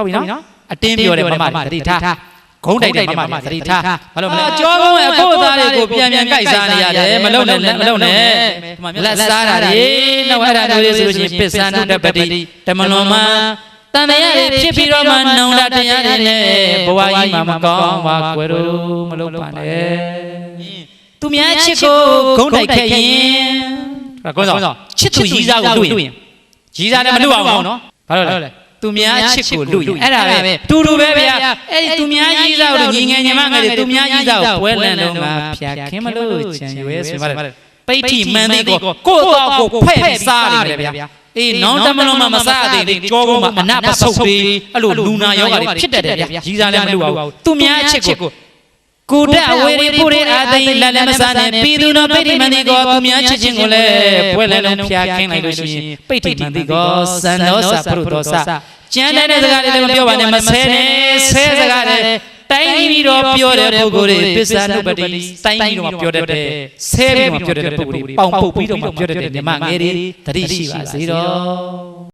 ဟုတ်ပြီနော်အတင်းပြောတယ်မမသတိထားဂုံးတိုက်တယ်မမသတိထားဘာလို့မလဲကြောကုန်းရဲ့အဖို့သားတွေကိုပြန်ပြန်ကြိုက်စားနေရတယ်မလုံနဲ့မလုံနဲ့ဒီမှာလက်စားတာတွေနောက်အဲ့ဒါတွေဆိုလို့ရှိရင်ပစ္ဆန္ဒတပတိတမလွန်မှာတန်တရားတွေဖြစ်ပြီးတော့မှနှုံတာတရားတွေနဲ့ဘဝကြီးမှာမကောင်းပါကွယ်တို့မလုပ်ပါနဲ့သူများချစ်ကိုဂုံးတိုက်ခဲ့ရင်ဒါကုန်းဆောင်ချစ်သူရီးစားကိုတွေ့ရင်ရီးစားလည်းမလုပ်အောင်နော်ဘာလို့လဲ သူများချစ်ကိုလူရင်အဲ့ဒါပဲတူတူပဲဗျာအဲ့ဒီသူများရီးစားကိုညီငယ်ညီမငယ်တွေသူများရီးစားကိုပွဲလန်တော့ငါဖြာခင်းမလို့ချင်ရွယ်ဆိုပါတယ်ပိဋ္ဌိမန်သေးကိုကိုယ့်တော့ကိုဖဲ့ပြီးစားနေတယ်ဗျာအေးနောင်တမလုံးမမစားသေးသေးကြောကုန်းမှာအနပဆုပ်ပြီးအဲ့လိုလူနာယောဂါတွေဖြစ်တတ်တယ်ဗျာရီးစားလည်းမလုပ်အောင်သူများအချစ်ကိုကိုတက်အဝေရီပူရီအာသိလက်လည်းမစားနဲ့ပြည်သူတော်ပိဋိမန္တိကောသူများချစ်ခြင်းကိုလည်းပွဲလည်းလုံးဖျားခင်းလိုက်လို့ရှိရင်ပိဋိမန္တိကောစံတော်စာပရုတော်စာ ကျန်တဲ့စကားတွေလည်းမပြောပါနဲ့မဆဲနဲ့ဆဲစကားတွေတိုင်းပြီးတော့ပြောတဲ့ပုဂ္ဂိုလ်တွေပစ္စာနုပတိတိုင်းပြီးတော့ပြောတတ်တဲ့ဆဲပြီးတော့ပြောတတ်တဲ့ပုဂ္ဂိုလ်တွေပေါင်ပုတ်ပြီးတော့ပြောတတ်တဲ့မြမငယ်တွေတတိရှိပါစေတော့